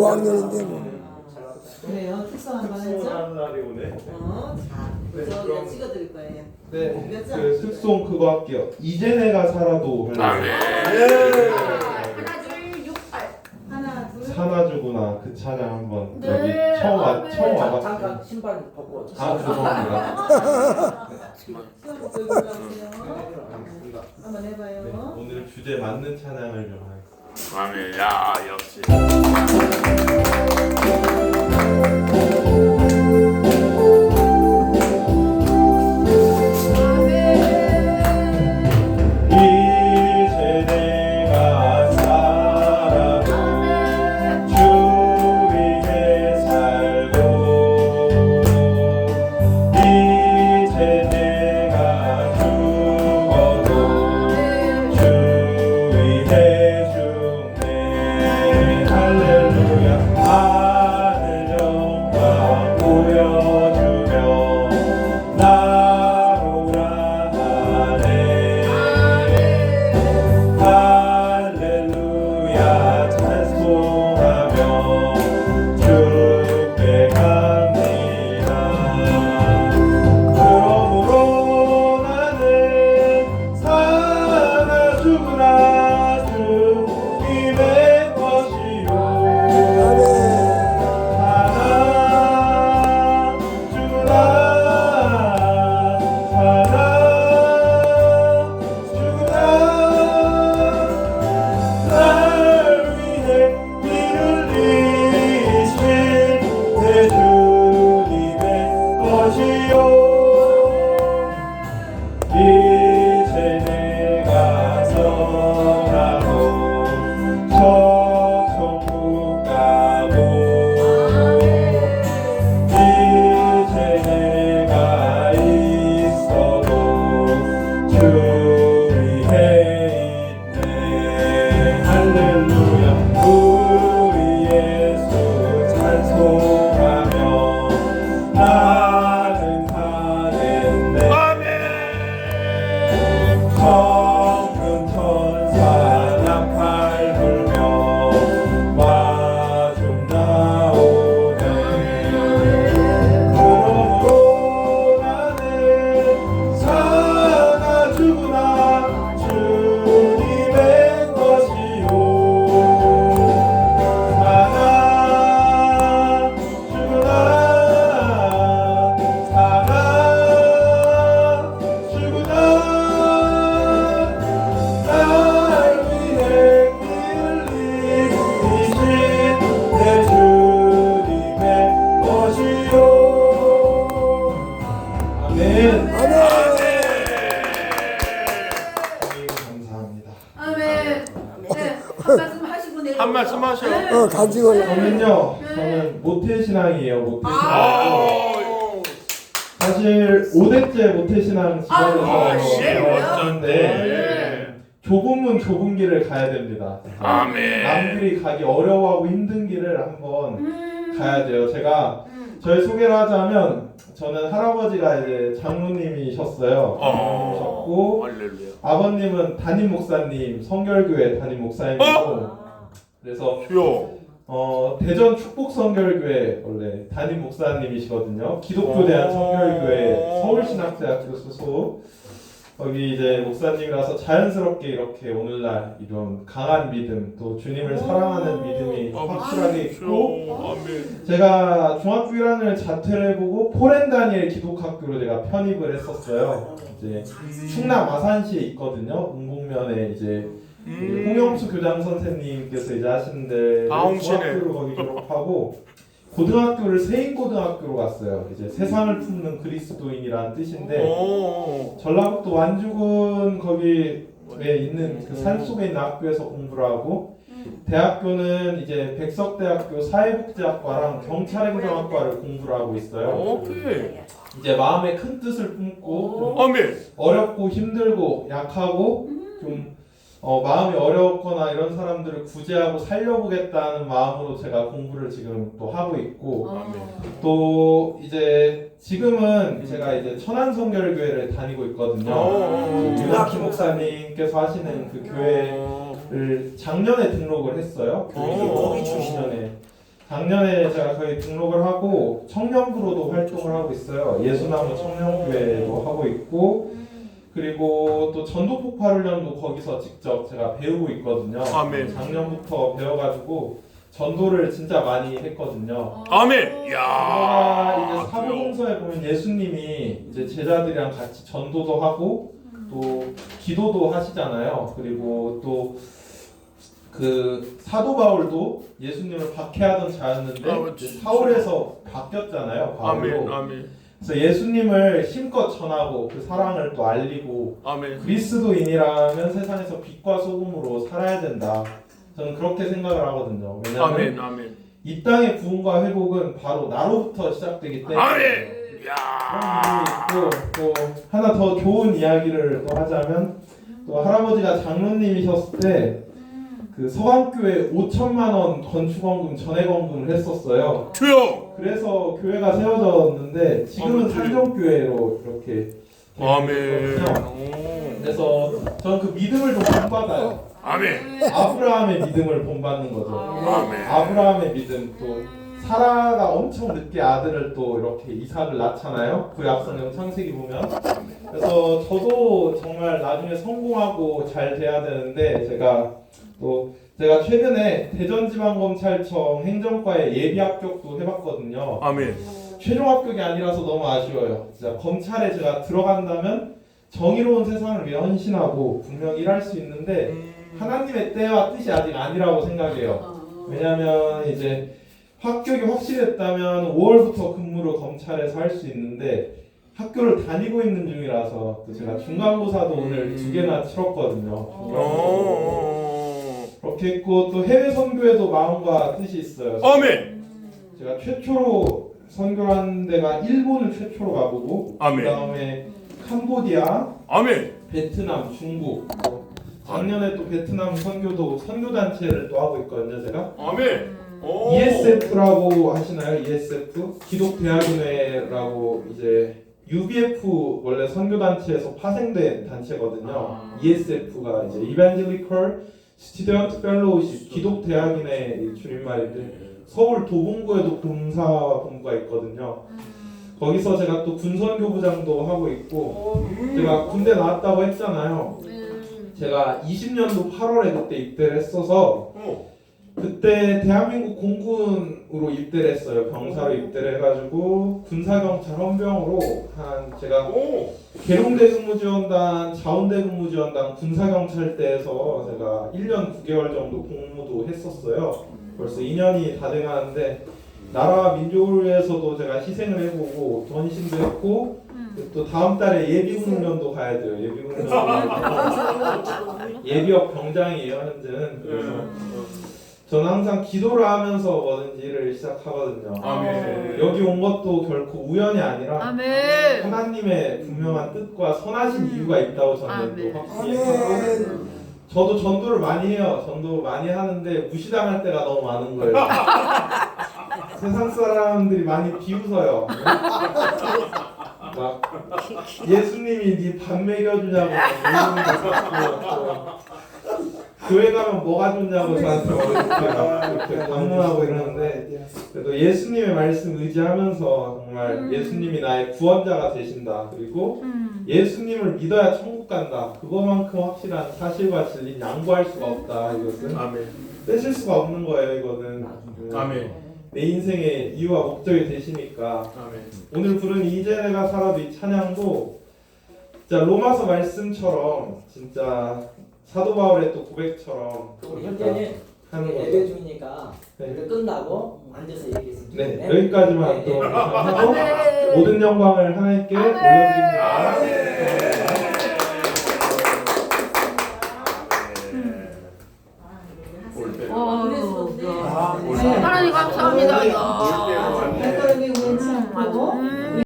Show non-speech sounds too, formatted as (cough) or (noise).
5학년인데 뭐. 그래요. 특성 한번 했죠? 수원하는 날이 오네. 어, 자, 네, 저기다 그럼- 찍어드릴 거예요. 네. 몇 장? 그 특송 그거 할게요. 이제 내가 살아도 아멘. 예. 하나 둘 육, 팔. 하나, 둘. 사나주구나 그 찬양 한번 네, 여기 처음 와 아멘. 처음 와봤어요. 잠깐 신발 벗고 아 죄송합니다. (laughs) 시험 들고 가세요. 한번 해봐요. 네, 오늘 주제 맞는 찬양을 좀 하겠습니다. 아멘. 야 역시. 말씀 하셔. 어 가지고. 저는요 저는 모태 신앙이에요 모태 신앙 아. 사실 5대째 모태 신앙 아, 씨, 집안에서 어쩐데. 배웠는데 좁은 문 좁은 길을 가야 됩니다 아멘. 남들이 가기 어려워하고 힘든 길을 한번 음. 가야 돼요 제가 음. 저희 소개를 하자면 저는 할아버지가 이제 장로님이셨어요 어. 장로님이셨고 할렐루야. 아버님은 담임 목사님 성결교회 담임 목사님이고 아, 그래서 요. 어, 대전 축복성결교회 원래 담임 목사님이시거든요. 기독교 대한 오. 성결교회 서울신학대학교 소속 거기 이제 목사님이라서 자연스럽게 이렇게 오늘날 이런 강한 믿음 또 주님을 오. 사랑하는 믿음이 확실하게 있고 아멘. 제가 중학교 1학년을 자퇴를 해보고 포렌다니엘 기독학교로 제가 편입을 했었어요. 이제 충남 아산시에 있거든요. 응곡면에 이제 우리 홍영수 교장 선생님께서 이제 하시는데 아, 홍시네. 중학교를 거기 졸업하고 고등학교를 세인 고등학교로 갔어요. 이제 세상을 품는 그리스도인이라는 뜻인데 오. 전라북도 완주군 거기에 있는 그 산속에 있는 학교에서 공부를 하고 대학교는 이제 백석대학교 사회복지학과랑 경찰행정학과를 공부를 하고 있어요. 오케이. 이제 마음에 큰 뜻을 품고 좀 아멘. 어렵고 힘들고 약하고 좀 어, 마음이 어려웠거나 이런 사람들을 구제하고 살려보겠다는 마음으로 제가 공부를 지금 또 하고 있고 어. 또 이제 지금은 제가 이제 천안성결교회를 다니고 있거든요. 오. 유나키 목사님께서 하시는 그 교회를 작년에 등록을 했어요. 거기 출신년에 작년에 제가 거의 등록을 하고 청년부로도 활동을 하고 있어요. 예수나무 청년교회도 하고 있고 그리고 또 전도 폭발 훈련도 거기서 직접 제가 배우고 있거든요. 아멘. 작년부터 배워가지고 전도를 진짜 많이 했거든요. 아멘. 야. 제가 이제 사도공서에 보면 예수님이 이제 제자들이랑 같이 전도도 하고 또 기도도 하시잖아요. 그리고 또 그 사도 바울도 예수님을 박해하던 자였는데 아. 사울에서 바뀌었잖아요. 바울로. 아멘. 아멘. 그래서 예수님을 힘껏 전하고 그 사랑을 또 알리고 아멘. 그리스도인이라면 세상에서 빛과 소금으로 살아야 된다. 저는 그렇게 생각을 하거든요. 왜냐하면 아멘. 아멘. 이 땅의 구원과 회복은 바로 나로부터 시작되기 때문에 아멘. 그런 야. 부분이 있고 또 하나 더 좋은 이야기를 또 하자면 또 할아버지가 장로님이셨을 때 그 서강교회 5천만 원 건축원금 전액원금을 했었어요. 주여. 그래서 교회가 세워졌는데 지금은 아멘. 산정교회로 이렇게 아멘. 오. 그래서 저는 그 믿음을 좀 본받아요. 아멘. 아브라함의 믿음을 본받는 거죠. 아멘. 아브라함의 믿음 또 사라가 엄청 늦게 아들을 또 이렇게 이삭을 낳잖아요. 그 약성경 창세기 보면. 그래서 저도 정말 나중에 성공하고 잘 돼야 되는데 제가 또 제가 최근에 대전지방검찰청 행정과에 예비 합격도 해봤거든요. 아멘. 최종 합격이 아니라서 너무 아쉬워요. 진짜 검찰에 제가 들어간다면 정의로운 세상을 위해 헌신하고 분명히 일할 수 있는데 하나님의 때와 뜻이 아직 아니라고 생각해요. 왜냐하면 이제 합격이 확실했다면 5월부터 근무를 검찰에서 할 수 있는데 학교를 다니고 있는 중이라서 또 제가 중간고사도 오늘 두 개나 치렀거든요. 중간고사도. 오. 그렇게 했고 또 해외 선교에도 마음과 뜻이 있어요. 아멘. 제가 최초로 선교한 데가 일본을 최초로 가보고 아멘. 그 다음에 캄보디아, 아멘. 베트남, 중국 또 작년에 또 베트남 선교도 선교 단체를 또 하고 있거든요. 제가 아멘. 오. ESF라고 하시나요? ESF 기독 대학은회라고 이제 UBF 원래 선교 단체에서 파생된 단체거든요. 아. ESF가 이제 Evangelical Student Fellowship 기독 대학인의 줄임말인데 서울 도봉구에도 군사 본부가 있거든요. 거기서 제가 또 군선교부장도 하고 있고 제가 군대 나왔다고 했잖아요. 제가 20년도 8월에 그때 입대를 했어서 오. 그때 대한민국 공군으로 입대를 했어요. 병사로 입대를 해가지고 군사경찰 헌병으로 한 제가 오. 계룡대 근무지원단, 자운대 근무지원단 군사경찰대에서 제가 1년 9개월 정도 복무도 했었어요. 벌써 2년이 다 돼가는데 나라와 민족을 위해서도 제가 희생을 해보고 또 헌신도 했고 또 다음 달에 예비군 훈련도 가야 돼요. 예비군 훈련 예비역 병장이에요 현재는. 그래서 저는 항상 기도를 하면서 뭐든지 일을 시작하거든요. 아멘. 여기 온 것도 결코 우연이 아니라 아멘. 하나님의 분명한 뜻과 선하신 이유가 있다고 저는 아멘. 또 확신이 있고 저도 전도를 많이 해요. 전도 많이 하는데 무시당할 때가 너무 많은 거예요. (laughs) 세상 사람들이 많이 비웃어요. 막 예수님이 네밥 먹여주냐고 막 이러는 거 같고 교회 가면 뭐가 좋냐고 저한테 막 이렇게 방문하고 이러는데 그래도 예수님의 말씀 의지하면서 정말 예수님이 나의 구원자가 되신다. 그리고 예수님을 믿어야 천국 간다. 그거만큼 확실한 사실과 진리 양보할 수가 없다. 이것은 아멘. 뺏을 수가 없는 거예요. 이거는 그 아멘. 내 인생의 이유와 목적이 되시니까 아멘. 오늘 부른 이제 내가 살아도 이 찬양도 진짜 로마서 말씀처럼 진짜 사도 바울의 또 고백처럼 우리 현재는 하는 예배 거죠. 중이니까 네. 이거 끝나고 앉아서 얘기했으면 네, 좋겠네. 여기까지만 또 (laughs) 하고 모든 영광을 하나님께 올려드립니다. 올 때.